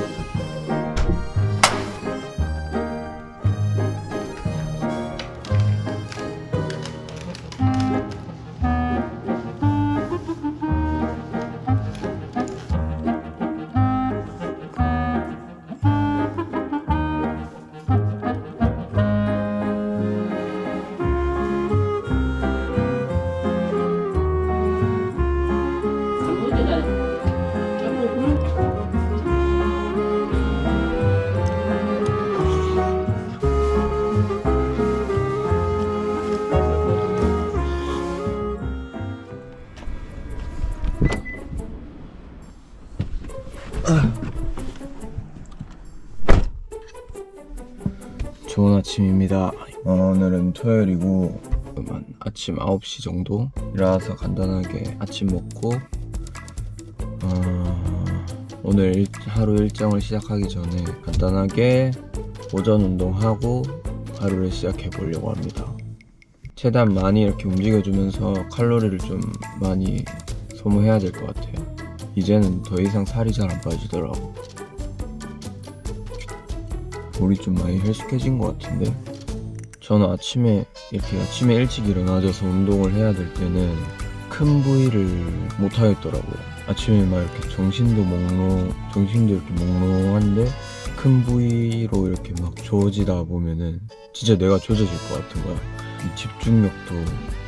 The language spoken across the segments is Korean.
Música 토요일이고 한 아침 9시 정도 일어나서 간단하게 아침 먹고 어, 오늘 일- 하루 일정을 시작하기 전에 간단하게 오전 운동하고 하루를 시작해 보려고 합니다. 최대한 많이 이렇게 움직여주면서 칼로리를 좀 많이 소모해야 될 것 같아요. 이제는 더 이상 살이 잘 안 빠지더라고. 우리 좀 많이 헬스케진 것 같은데 저는 아침에 이렇게 아침에 일찍 일어나져서 운동을 해야 될 때는 큰 부위를 못 하겠더라고요. 아침에 막 이렇게 정신도 몽롱 정신도 이렇게 몽롱한데 큰 부위로 이렇게 막 조지다 보면은 진짜 내가 조져질 것 같은 거야 이 집중력도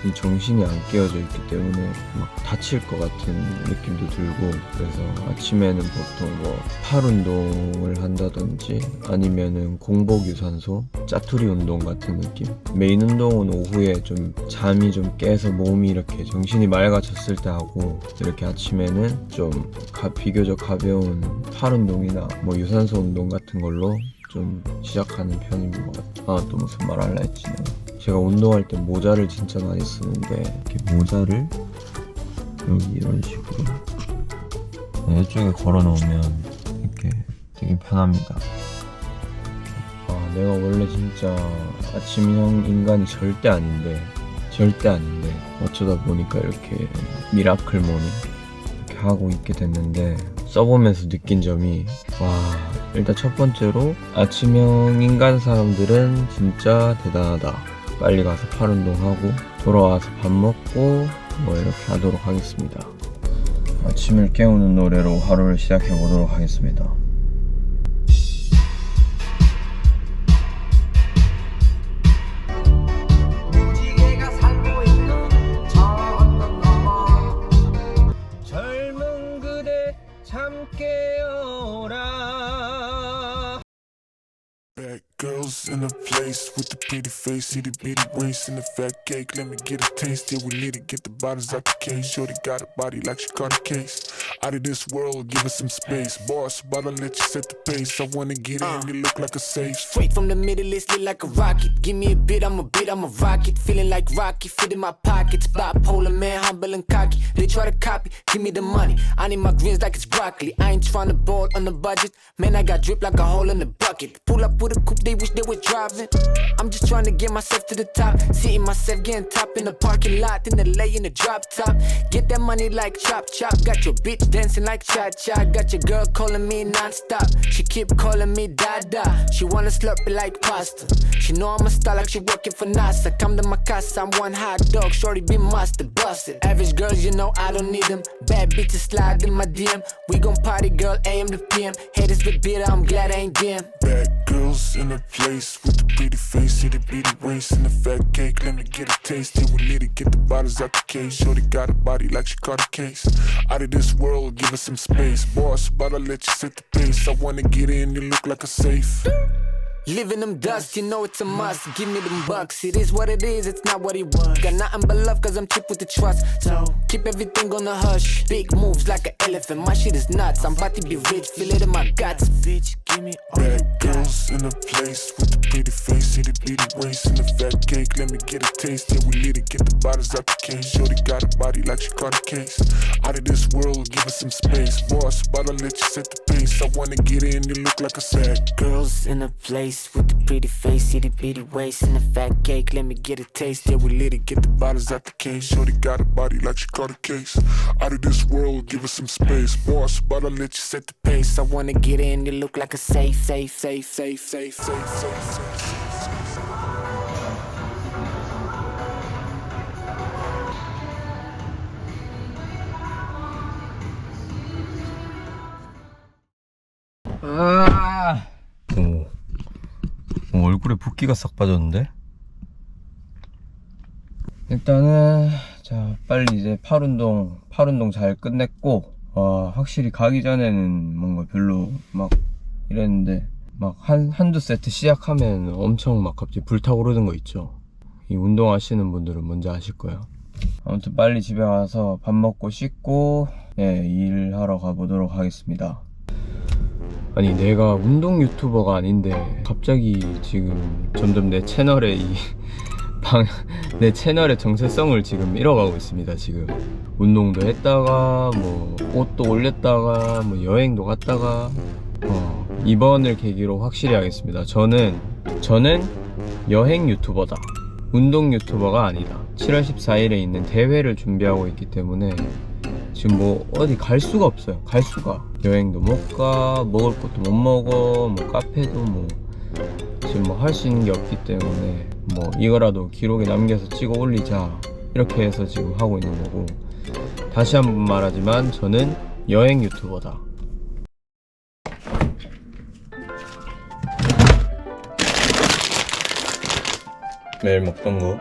이 정신이 안 깨어져 있기 때문에 막 다칠 것 같은 느낌도 들고 그래서 아침에는 보통 뭐 팔 운동을 한다든지 아니면은 공복 유산소 짜투리 운동 같은 느낌 메인 운동은 오후에 좀 잠이 좀 깨서 몸이 이렇게 정신이 맑아졌을 때 하고 이렇게 아침에는 좀 가- 비교적 가벼운 팔 운동이나 뭐 유산소 운동 같은 걸로 좀 시작하는 편인 것 같아요 아 또 무슨 말 할라 했지 내가. 제가 운동할 때 모자를 진짜 많이 쓰는데 이렇게 모자를 여기 이런 식으로 이쪽에 걸어 놓으면 이렇게 되게 편합니다. 아, 내가 원래 진짜 아침형 인간이 절대 아닌데 절대 아닌데 어쩌다 보니까 이렇게 미라클 모닝 이렇게 하고 있게 됐는데 써보면서 느낀 점이 와 일단 첫 번째로 아침형 인간 사람들은 진짜 대단하다 빨리 가서 팔 운동하고 돌아와서 밥 먹고 뭐 이렇게 하도록 하겠습니다. 아침을 깨우는 노래로 하루를 시작해 보도록 하겠습니다. 젊은 그대 잠 깨어라 in a place with the pretty face, itty bitty waist and the fat cake. Let me get a taste. Yeah, we need to get the bottles out the case. Shorty got a body like she caught a case. Out of this world, give us some space. Boss, but I'll let you set the pace. I wanna get in, you look like a safe. Straight from the Middle East, lit like a rocket. Give me a bit, I'm a bit, I'm a rocket. Feeling like Rocky, fit in my pockets. Bipolar man, humble and cocky. They try to copy, give me the money. I need my greens like it's broccoli. I ain't trying to on the budget. Man, I got drip like a hole in the bucket. Pull up with a coupe, they wish they were driving. I'm just trying to get myself to the top. Seeing myself getting top in the parking lot. In the lay in the drop top. Get that money like chop chop. Got your bitch dancing like cha cha. Got your girl calling me non-stop. She keep calling me dada. She wanna slurp it like pasta. She know I'm a star like she working for NASA. Come to my casa, I'm one hot dog. Shorty be mustard, busted. Average girls, you know I don't need them. Bad bitches slide in my DM. We gon' party, girl, AM to PM. Haters the bitter, I'm glad I ain't them. Bad girls in a place with the pretty face, itty bitty waist and the fat cake. Let me get a taste. Yeah, we need to get the bottles out the case. Shorty got a body like she caught a case. Out of this world, give us some space. Boss, but I'll let you set the pace. I wanna get in, you look like a safe. Living them dust, you know it's a must. Give me them bucks. It is what it is, it's not what it was. Got nothing but love, cause I'm cheap with the trust. So keep everything on the hush. Big moves like an elephant. My shit is nuts. I'm about to be rich, feel it in my guts. Bitch, give me all Bad you got. girls in a place with the pretty face, itty bitty waist and the fat cake. Let me get a taste. Yeah, we need to get the bottles out the case. Shorty got a body like she caught a case. Out of this world, give us some space. Boss, but I'll let you set the pace. I wanna get in, you look like a sack. Girls in a place with the pretty face, itty bitty waist, and a fat cake. Let me get a taste. Yeah, we lit it. Get the bottles out the case. Shorty got a body like she caught a case. Out of this world, give us some space. Boss, but I'll let you set the Pace. I wanna get in. You look like a safe, safe, safe, safe, safe, safe. safe, safe. 아. 오. 오, 얼굴에 붓기가 싹 빠졌는데? 일단은 자 빨리 이제 팔 운동 팔 운동 잘 끝냈고 와 확실히 가기 전에는 뭔가 별로 막 이랬는데 막 한 한두 세트 시작하면 엄청 막 갑자기 불타오르는 거 있죠. 이 운동하시는 분들은 뭔지 아실 거예요. 아무튼 빨리 집에 가서 밥 먹고 씻고 예 일하러 가보도록 하겠습니다. 아니 내가 운동 유튜버가 아닌데 갑자기 지금 점점 내 채널에 이 방, 내 채널의 정체성을 지금 잃어가고 있습니다 지금. 운동도 했다가 뭐 옷도 올렸다가 뭐 여행도 갔다가 어, 이번을 계기로 확실히 하겠습니다 저는 저는 여행 유튜버다 운동 유튜버가 아니다 7월 14일에 있는 대회를 준비하고 있기 때문에 지금 뭐 어디 갈 수가 없어요. 갈 수가. 여행도 못 가, 먹을 것도 못 먹어, 뭐 카페도 뭐 지금 뭐 할 수 있는 게 없기 때문에 뭐 이거라도 기록에 남겨서 찍어 올리자 이렇게 해서 지금 하고 있는 거고 다시 한 번 말하지만 저는 여행 유튜버다. 매일 먹던 거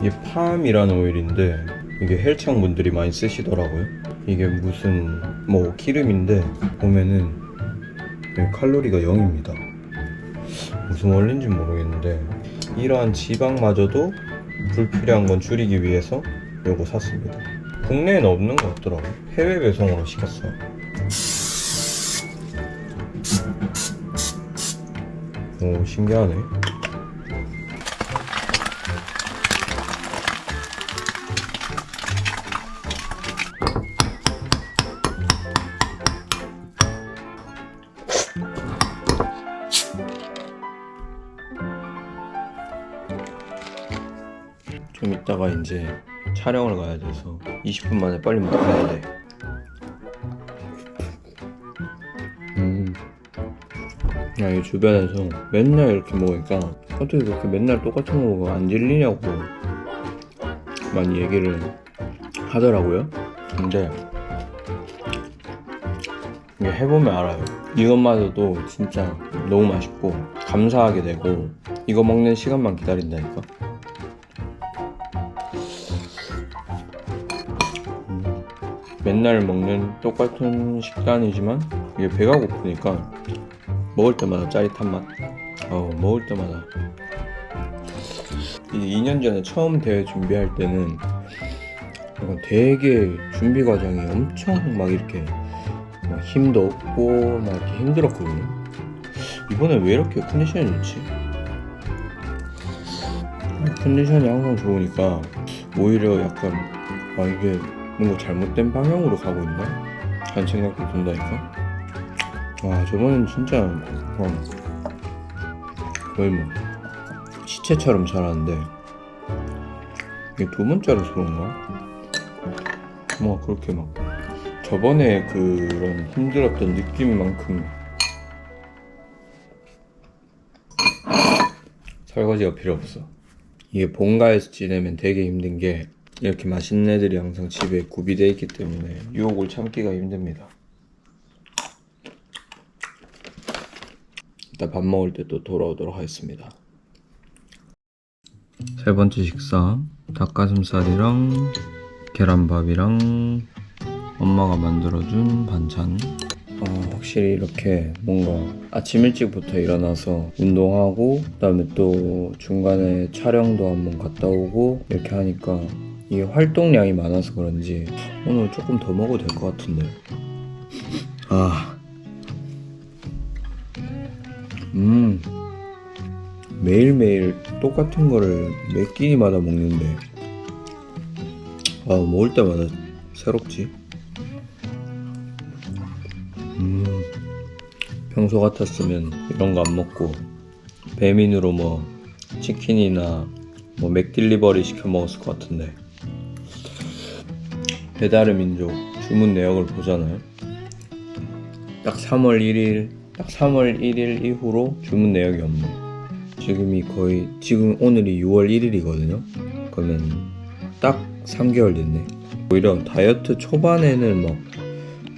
이게 팜이라는 오일인데 이게 헬창 분들이 많이 쓰시더라고요. 이게 무슨 뭐 기름인데 보면은 칼로리가 0입니다. 무슨 원리인지 모르겠는데 이러한 지방마저도 불필요한 건 줄이기 위해서 요거 샀습니다. 국내에는 없는 것 같더라고요. 해외 배송으로 시켰어요. 오 신기하네. 좀 이따가 이제 촬영을 가야 돼서 20분 만에 빨리 먹어야 돼. 음. 야, 이 주변에서 맨날 이렇게 먹으니까 어떻게 그렇게 맨날 똑같은 거 먹으면 안 질리냐고 많이 얘기를 하더라고요. 근데 이게 해보면 알아요. 이것마저도 진짜 너무 맛있고 감사하게 되고 이거 먹는 시간만 기다린다니까. 맨날 먹는 똑같은 식단이지만 이게 배가 고프니까 먹을 때마다 짜릿한 맛. 어 먹을 때마다. 이게 2년 전에 처음 대회 준비할 때는 되게 준비 과정이 엄청 막 이렇게 막 힘도 없고 막 이렇게 힘들었거든요. 이번에 왜 이렇게 컨디션이 좋지? 컨디션이 항상 좋으니까 오히려 약간 아 이게 뭔가 잘못된 방향으로 가고 있나? 하는 생각도 든다니까? 와, 저번엔 진짜, 어, 거의 뭐, 시체처럼 자랐는데, 이게 두 번째라서 그런가? 뭔가 그렇게 막, 저번에 그런 힘들었던 느낌만큼, 설거지가 필요 없어. 이게 본가에서 지내면 되게 힘든 게, 이렇게 맛있는 애들이 항상 집에 구비되어 있기 때문에 유혹을 참기가 힘듭니다. 이따 밥 먹을 때 또 돌아오도록 하겠습니다. 세 번째 식사 닭가슴살이랑 계란밥이랑 엄마가 만들어준 반찬 어, 확실히 이렇게 뭔가 아침 일찍부터 일어나서 운동하고 그 다음에 또 중간에 촬영도 한번 갔다 오고 이렇게 하니까 이게 활동량이 많아서 그런지 오늘 조금 더 먹어도 될 것 같은데. 아. 음. 매일매일 똑같은 거를 몇 끼니마다 먹는데. 아 먹을 때마다 새롭지? 음. 평소 같았으면 이런 거 안 먹고 배민으로 뭐 치킨이나 뭐 맥딜리버리 시켜 먹었을 것 같은데 배달의 민족 주문 내역을 보잖아요. 딱 3월 1일, 딱 3월 1일 이후로 주문 내역이 없네. 지금이 거의 지금 오늘이 6월 1일이거든요. 그러면 딱 3개월 됐네. 오히려 다이어트 초반에는 막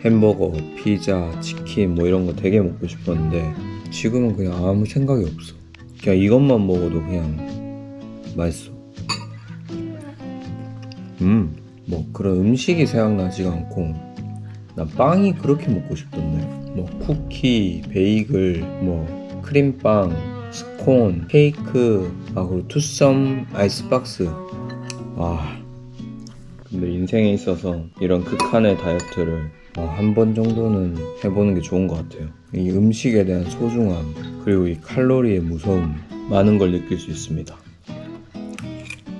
햄버거, 피자, 치킨 뭐 이런 거 되게 먹고 싶었는데 지금은 그냥 아무 생각이 없어. 그냥 이것만 먹어도 그냥 맛있어. 음, 뭐 그런 음식이 생각나지가 않고 난 빵이 그렇게 먹고 싶던데. 뭐 쿠키, 베이글, 뭐 크림빵, 스콘, 케이크, 아 그리고 투썸 아이스박스. 아 근데 인생에 있어서 이런 극한의 다이어트를 어, 한번 정도는 해보는 게 좋은 것 같아요. 이 음식에 대한 소중함, 그리고 이 칼로리의 무서움, 많은 걸 느낄 수 있습니다.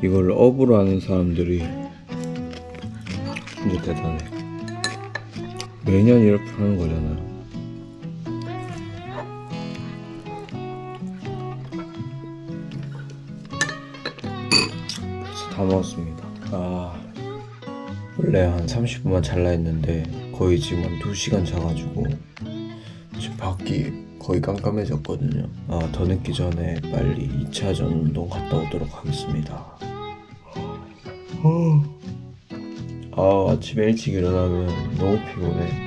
이걸 업으로 하는 사람들이 진짜 대단해. 매년 이렇게 하는 거잖아요. 다 먹었습니다. 아. 원래 한 30분만 잘라 했는데 거의 지금 한 2시간 자가지고 지금 밖이 거의 깜깜해졌거든요 아 더 늦기 전에 빨리 2차전 운동 갔다 오도록 하겠습니다 아 아침에 일찍 일어나면 너무 피곤해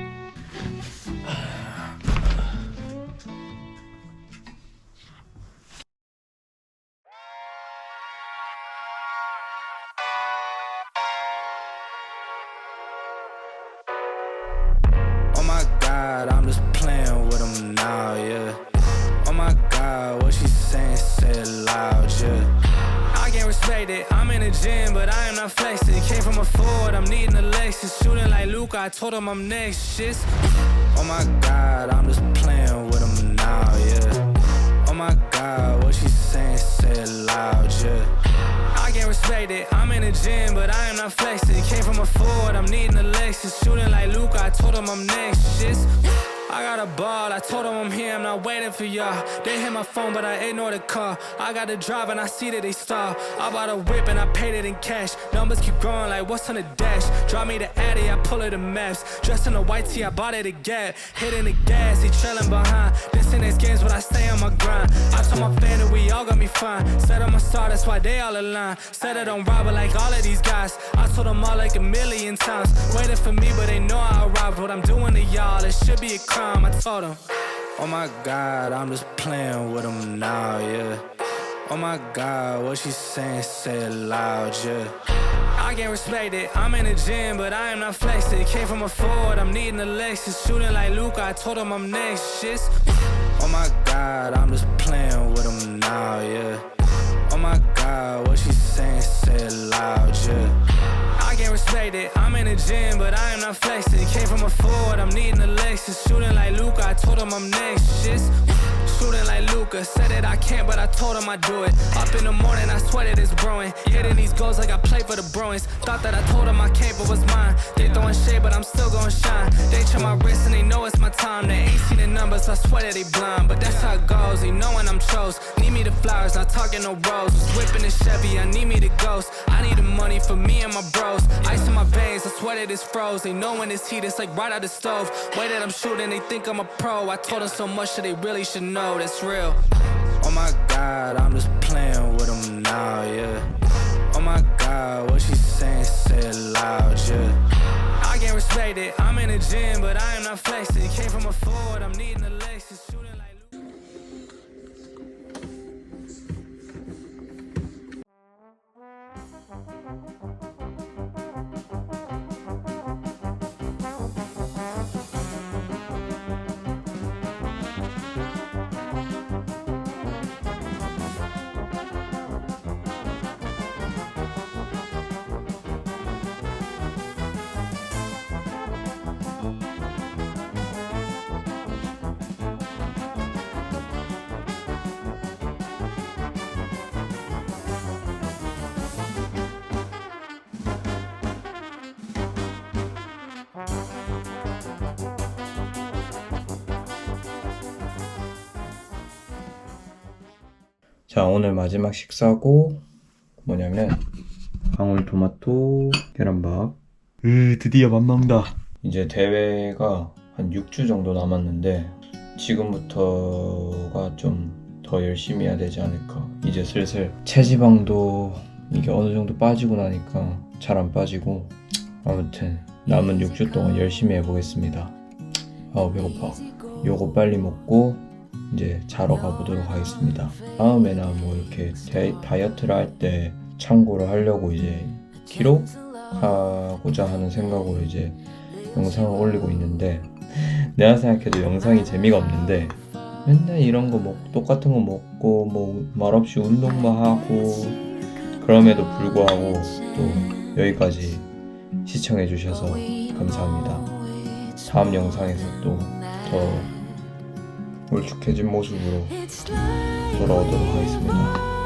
Oh my god, I'm just playing with him now, yeah. Oh my god, what she saying, say it the gym, but I am not flexing. Came from a Ford, I'm needing a Lexus. Shooting like Luke, I told him I'm next, shit. Oh my god, I'm just playing with him now, yeah. Oh my god, what she saying, say it loud, yeah. I can't respect it. I'm in the gym, but I am not flexing. Came from a Ford, I'm needing a Lexus. Shooting like Luke, I told him I'm next. Shit. I got a ball, I told him I'm here, I'm not waiting for y'all. They hit my phone, but I ignore the call. I got the drive and I see that they stall. I bought a whip and I paid it in cash. Numbers keep growing like what's on the dash. Drop me the Addy, I pull it the maps. Dressed in a white tee, I bought it a gap. Hitting the gas, he trailing behind. This in next games, but I stay on my grind. I told my fan that we all got me fine. Said I'm a star, that's why they all align. Said I don't rob it like all of these guys. I told them all like a million times. Waiting for me, but they know I arrived. What I'm doing to y'all, it should be a crime. I told them. Oh my god, I'm just playing with them now, yeah. Oh my god, what she saying, say it loud, yeah. I can't respect it. I'm in the gym, but I am not flexing. Came from a Ford, I'm needing a Lexus. Shooting like Luca, I told him I'm next. Shit. Oh my god, I'm just playing with him now, yeah. Oh my god, what she I. I'm in the gym, but I am not flexing. Came from a Ford, I'm needing a Lexus. Shooting like Luca, I told him I'm next. Shit. Shooting like Luca, said that I can't, but I told him I do it. Up in the morning, I sweat it is brewing. Hitting these goals like I play for the Bruins. Thought that I told them I can't, but was mine. They throwing shade, but I'm still gonna shine. They check my wrist and they know it's my time. They ain't seen the numbers, I swear that they blind. But that's how it goes, they know when I'm chose. Need me the flowers, not talking no rose. Whipping the Chevy, I need me the ghost. I need the money for me and my bros. Ice in my veins, I swear that it's froze. They know when it's heat, it's like right out the stove. Way that I'm shooting, they think I'm a pro. I told them so much that they really should know that's real. Oh my god, I'm just playing with them now, yeah. Oh my god, what she saying, say it loud, yeah. I can't respect it. I'm in the gym, but I am not flexing. Came from a Ford, I'm needing a Lexus. 자 오늘 마지막 식사고 뭐냐면 방울토마토 계란밥. 으 드디어 밥 먹는다. 이제 대회가 한 6주 정도 남았는데 지금부터가 좀 더 열심히 해야 되지 않을까. 이제 슬슬 체지방도 이게 어느 정도 빠지고 나니까 잘 안 빠지고 아무튼 남은 6주 동안 열심히 해보겠습니다. 아우 배고파. 요거 빨리 먹고 이제 자러 가보도록 하겠습니다. 다음에나 뭐 이렇게 데- 다이어트를 할 때 참고를 하려고 이제 기록하고자 하는 생각으로 이제 영상을 올리고 있는데 내가 생각해도 영상이 재미가 없는데 맨날 이런 거 먹고 똑같은 거 먹고 뭐 말없이 운동만 하고 그럼에도 불구하고 또 여기까지 시청해 주셔서 감사합니다. 다음 영상에서 또 더 울쭉해진 모습으로 돌아오도록 하겠습니다.